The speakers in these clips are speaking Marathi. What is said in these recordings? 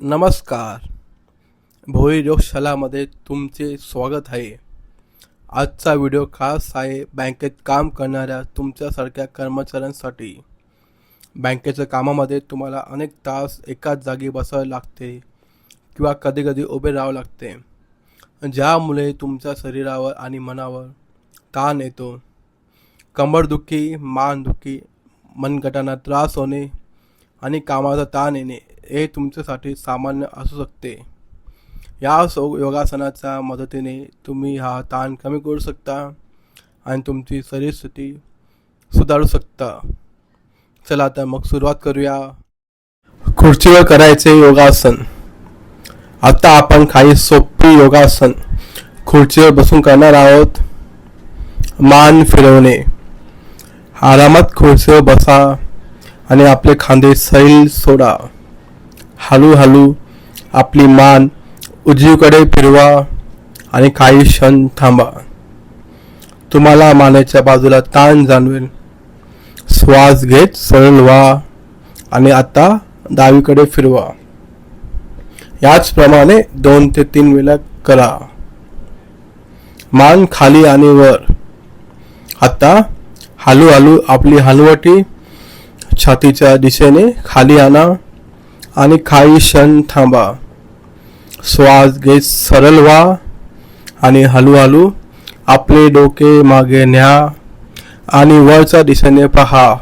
नमस्कार. भोई योगशालामध्ये तुमचे स्वागत आहे. आजचा व्हिडिओ खास आहे बँकेत काम करणाऱ्या तुमच्यासारख्या कर्मचाऱ्यांसाठी. बँकेच्या कामामध्ये तुम्हाला अनेक तास एकाच जागी बसावे लागते किंवा कधीकधी उभे राहावं लागते. ज्यामुळे तुमच्या शरीरावर आणि मनावर ताण येतो. कंबरदुखी मानदुखी मनगटांना त्रास होणे आणि कामाचा ताण येणे हे तुमच्यासाठी सामान्य असू शकते. या सो योगासनाच्या मदतीने तुम्ही हा ताण कमी करू शकता आणि तुमची शरीरस्थिती सुधारू शकता. चला तर मग सुरुवात करूया. खुर्चीवर करायचे योगासन. आता आपण काही सोपी योगासन. खुर्चीवर बसून करणार आहोत. मान फिरवणे. आरामात खुर्चीवर बसा आणि आपले खांदे सैल सोडा. हळूहळू आपली मान उजवीकडे फिरवा आणि काही क्षण थांबा. तुम्हाला मानेच्या बाजूला ताण जाणवेल. श्वास घेत सरळ व्हा आणि आता डावीकडे फिरवा. याचप्रमाणे दोन ते तीन वेळा करा. मान खाली आणि वर. आता हळूहळू आपली हलवटी छातीच्या दिशेने खाली आणा. आणि काही क्षण थांबा. श्वास घेत सरळ व्हा आणि हळूहळू आपले डोके मागे न्या आणि वरच्या दिशेने पहा.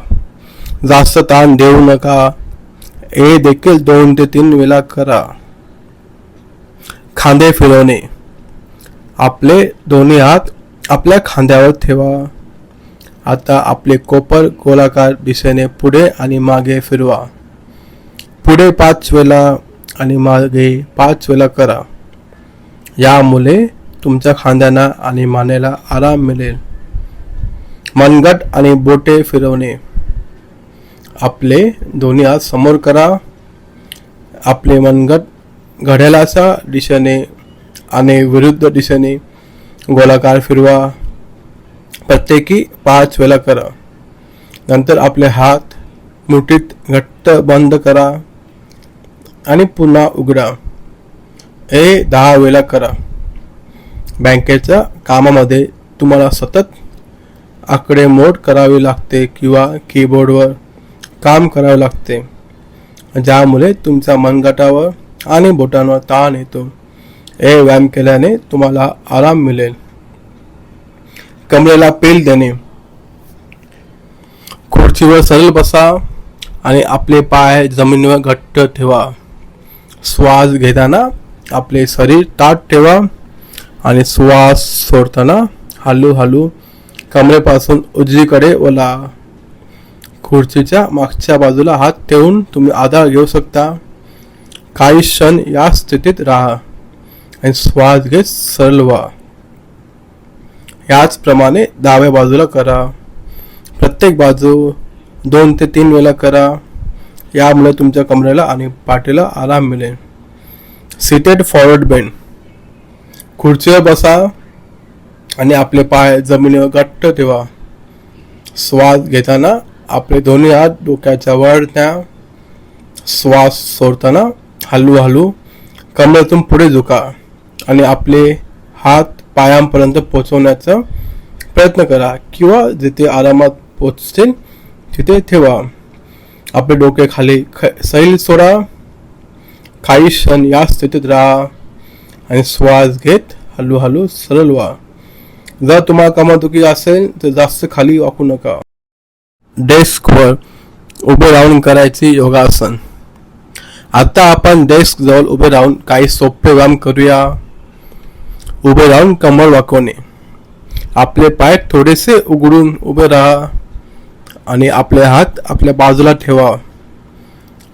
जास्त ताण देऊ नका. हे देखील दोन ते तीन वेळा करा. खांदे फिरवणे. आपले दोन्ही हात आपल्या खांद्यावर ठेवा. आता आपले कोपर गोलाकार दिशेने पुढे आणि मागे फिरवा. पुढे पाच वेळा आणि मागे पाच वेळा करा. यामुळे तुमच्या खांद्यांना आणि मानेला आराम मिळेल. मनगट आणि बोटे फिरवणे. आपले दोन्ही हात समोर करा. आपले मनगट घड्याळाच्या दिशेने आणि विरुद्ध दिशेने गोलाकार फिरवा. प्रत्येकी पाच वेळा करा. नंतर आपले हात मुठीत घट्ट बंद करा. आणि पुन्हा उघडा. हे दहा वेळा करा. बँकेच्या कामामध्ये तुम्हाला सतत आकडेमोड करावी लागते किंवा कीबोर्डवर काम करावे लागते ज्यामुळे तुमच्या मनगटावर आणि बोटांवर ताण येतो. हे व्यायाम केल्याने तुम्हाला आराम मिळेल. कमरेला पेल देणे. खुर्चीवर सरळ बसा आणि आपले पाय जमिनीवर घट्ट ठेवा. श्वास घेताना आपले शरीर ताट ठेवा आणि श्वास सोडताना हळूहळू कमरेपासून उजवीकडे ओला. खुर्चीच्या मागच्या बाजूला हात ठेवून तुम्ही आधार घेऊ शकता. काही क्षण या स्थितीत राहा आणि श्वास घेत सरळ व्हा. याचप्रमाणे डाव्या बाजूला करा. प्रत्येक बाजू दोन ते तीन वेळा करा. यामुळे तुमच्या कमरेला आणि पाठीला आराम मिळेल. सिटेड फॉरवर्ड बेंड खुर्चीवर बसा आणि आपले पाय जमिनीवर घट्ट ठेवा. श्वास घेताना आपले दोन्ही हात डोक्याच्या वर त्या श्वास सोडताना हळूहळू कमरेतून पुढे झुका आणि आपले हात पायांपर्यंत पोचवण्याचा प्रयत्न करा किंवा जिथे आरामात पोचतील तिथे ठेवा. आपले डोके खाली ख सैल सोडा. काही क्षण या स्थितीत राहा आणि श्वास घेत हळूहळू सरळ व्हा. जर तुम्हाला कमादुखी असेल तर जास्त खाली वाकू नका. डेस्कवर उभे राहून करायची योगासन. आता आपण डेस्क जवळ उभे राहून काही सोपे व्यायाम करूया. उभे राहून कमर वाकवणे. आपले पाय थोडेसे उघडून उभे राहा. आणि आपले हात आपल्या बाजूला ठेवा.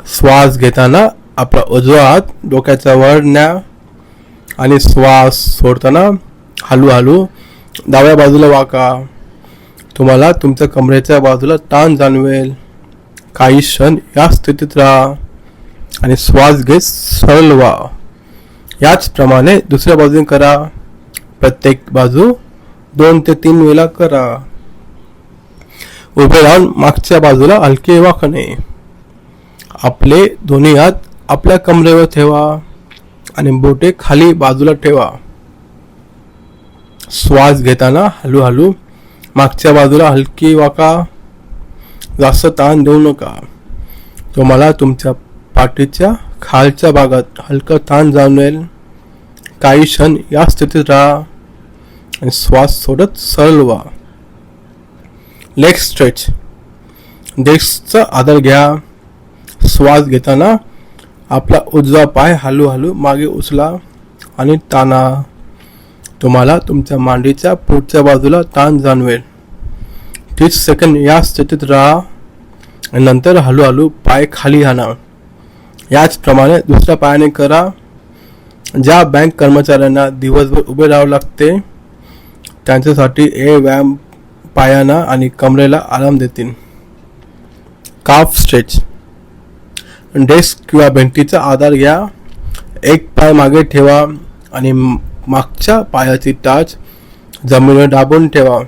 श्वास घेताना आपला उजवा हात डोक्याच्या वर न्या आणि श्वास सोडताना हळूहळू डाव्या बाजूला वाका. तुम्हाला तुमच्या कमरेच्या बाजूला ताण जाणवेल. काही क्षण या स्थितीत राहा आणि श्वास घेत सरळ व्हा. याचप्रमाणे दुसऱ्या बाजूने करा. प्रत्येक बाजू दोन ते तीन वेळा करा. उभे राहून मागच्या बाजूला हलके वाकणे. आपले दोन्ही हात आपल्या कमरेवर ठेवा आणि बोटे खाली बाजूला ठेवा. श्वास घेताना हळूहळू मागच्या बाजूला हलकी वाका. जास्त ताण देऊ नका. तुम्हाला तुमच्या पाठीच्या खालच्या भागात हलका ताण जाणवेल. काही क्षण या स्थितीत राहा आणि श्वास सोडत सरळ व्हा लेग स्ट्रेच. डेस्कचा आधार घ्या. श्वास घेताना आपला उजवा पाय हळूहळू मागे उचला आणि ताना. तुम्हाला तुमच्या मांडीच्या पुढच्या बाजूला ताण जाणवेल. तीस सेकंद या स्थितीत राहा. आणि नंतर हळूहळू पाय खाली आणा. याचप्रमाणे दुसऱ्या पायाने करा. ज्या बँक कर्मचाऱ्यांना दिवसभर उभे राहावं लागते त्यांच्यासाठी हे व्यायाम पायांना आणि कमरेला आराम देतील काफ स्ट्रेच डेस्क किंवा भिंतीचा आधार घ्या. एक पाय मागे ठेवा आणि मागच्या पायाची टाच जमिनीवर दाबून ठेवा.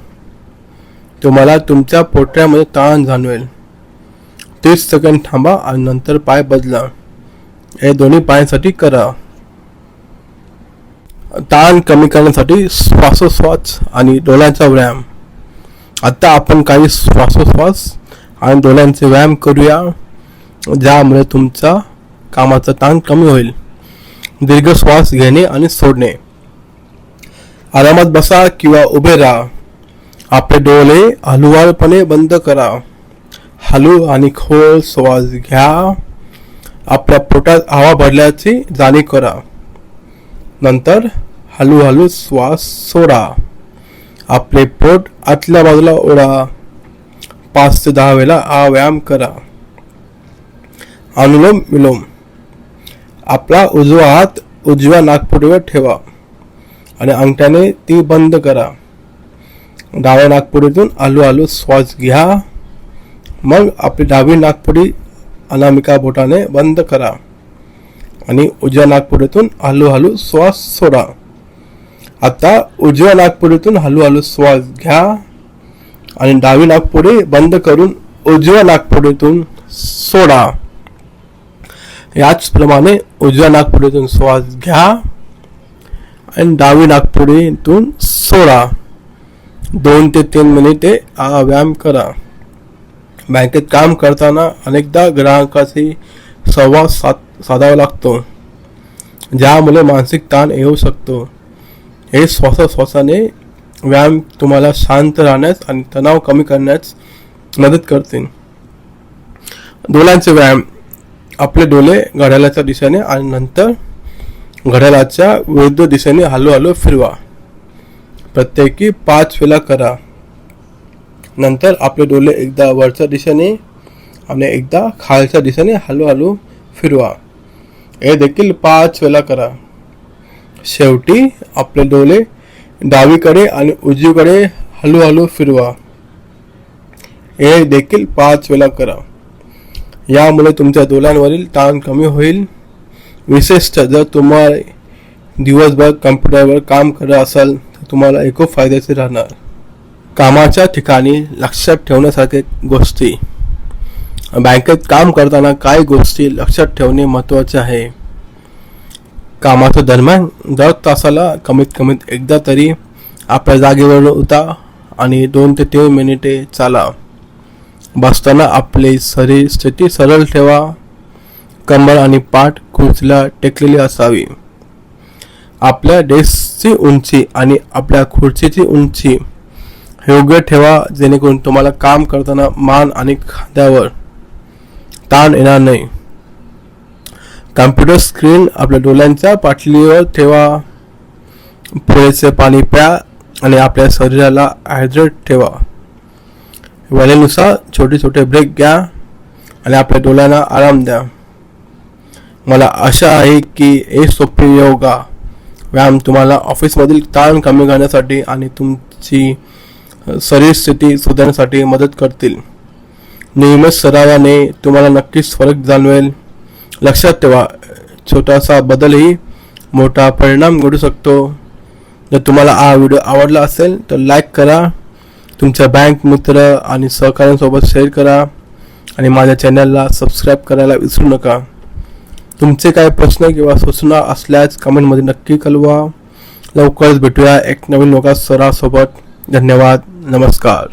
तुम्हाला तुमच्या पोटऱ्यामध्ये ताण जाणवेल. तीस सेकंद थांबा आणि नंतर पाय बदला. हे दोन्ही पायांसाठी करा. ताण कमी करण्यासाठी श्वासोश्वास आणि डोळ्यांचा व्यायाम. आता आपण काही श्वासोश्वास आणि डोळ्यांचे व्यायाम करूया. ज्यामुळे तुमचा कामाचा ताण कमी होईल. दीर्घ श्वास घेणे आणि सोडणे. आरामात बसा किंवा उभे राहा. आपले डोळे हलुवारपणे बंद करा. हलू आणि खोल श्वास घ्या. आपल्या पोटात हवा भरल्याची जाणीव करा. नंतर हळूहळू श्वास सोडा. आपले पोट आतल्या बाजूला ओढा. पाच ते दहा वेळा हा व्यायाम करा. अनुलोम विलोम. आपला उजवा हात उजव्या नागपुडीवर ठेवा आणि अंगठ्याने ती बंद करा. डाव्या नागपुडीतून हळूहळू श्वास घ्या. मग आपली डावी नागपुडी अनामिका बोटाने बंद करा आणि उजव्या नागपुडीतून हळूहळू श्वास सोडा. आता उजव्या नागपुडीतून हळूहळू श्वास घ्या आणि डावी नागपुडी बंद करून उजव्या नागपुडीतून सोडा. याचप्रमाणे उजव्या नागपुडीतून श्वास घ्या आणि डावी नागपुडीतून सोडा. दोन ते तीन मिनिटे हा व्यायाम करा. बँकेत काम करताना अनेकदा ग्राहकाशी संवाद साध साधावा लागतो. ज्यामुळे मानसिक ताण येऊ शकतो. हे श्वासाश्वासाने व्यायाम तुम्हाला शांत राहण्यास आणि तणाव कमी करण्यास मदत करते डोळ्यांचे व्यायाम. आपले डोळे घड्याळाच्या दिशेने आणि नंतर घड्याळाच्या विरुद्ध दिशेने हळूहळू फिरवा. प्रत्येकी पाच वेळा करा. नंतर आपले डोळे एकदा वरच्या दिशेने आणि एकदा खालच्या दिशेने हळूहळू फिरवा. हे देखील पाच वेळा करा. शेवटी आपले डोळे डावीकडे आणि उजवीकडे हळूहळू फिरवा. हे देखील पाच वेळा करा. यामुळे तुमच्या डोळ्यांवरील ताण कमी होईल. विशेषतः जर तुम्हाला दिवसभर कम्प्युटरवर काम करत असाल तर तुम्हाला हे खूप राहणार. कामाच्या ठिकाणी लक्षात ठेवण्यासारखे गोष्टी. बँकेत काम करताना काय गोष्टी लक्षात ठेवणे महत्त्वाचे आहे. कामाच्या दरम्यान दर तासाला कमीत कमीत एकदा तरी आपल्या जागेवर उता आणि दोन ते तीन मिनिटे चाला. बसताना आपली शरीर स्थिती सरळ ठेवा. कंबर आणि पाठ खुर्चीला टेकलेली असावी. आपल्या डेस्कची उंची आणि आपल्या खुर्चीची उंची योग्य ठेवा जेणेकरून तुम्हाला काम करताना मान आणि खांद्यावर ताण येणार नाही. कम्प्युटर स्क्रीन आपल्या डोळ्यांच्या पाटलीवर ठेवा. पुरेसे पाणी प्या आणि आपल्या शरीराला हायड्रेट ठेवा. वेळेनुसार छोटे छोटे ब्रेक घ्या आणि आपल्या डोळ्यांना आराम द्या. मला आशा आहे की हे सोपे योगा व्यायाम तुम्हाला ऑफिसमधील ताण कमी करण्यासाठी आणि तुमची शरीर स्थिती सुधारण्यासाठी मदत करतील. नियमित सरावाने तुम्हाला नक्कीच फरक जाणवेल. लक्षात ठेवा छोटासा बदलही मोठा परिणाम घडू शकतो. जर तुम्हाला हा व्हिडिओ आवडला असेल तर लाईक करा. तुमच्या बँक मित्र आणि सहकाऱ्यांसोबत शेअर करा. आणि माझ्या चॅनलला सबस्क्राईब करायला विसरू नका. तुमचे काय प्रश्न किंवा सूचना असल्यास कमेंटमध्ये नक्की कळवा. लवकरच भेटूया एक नवीन लोका सरासोबत धन्यवाद. नमस्कार.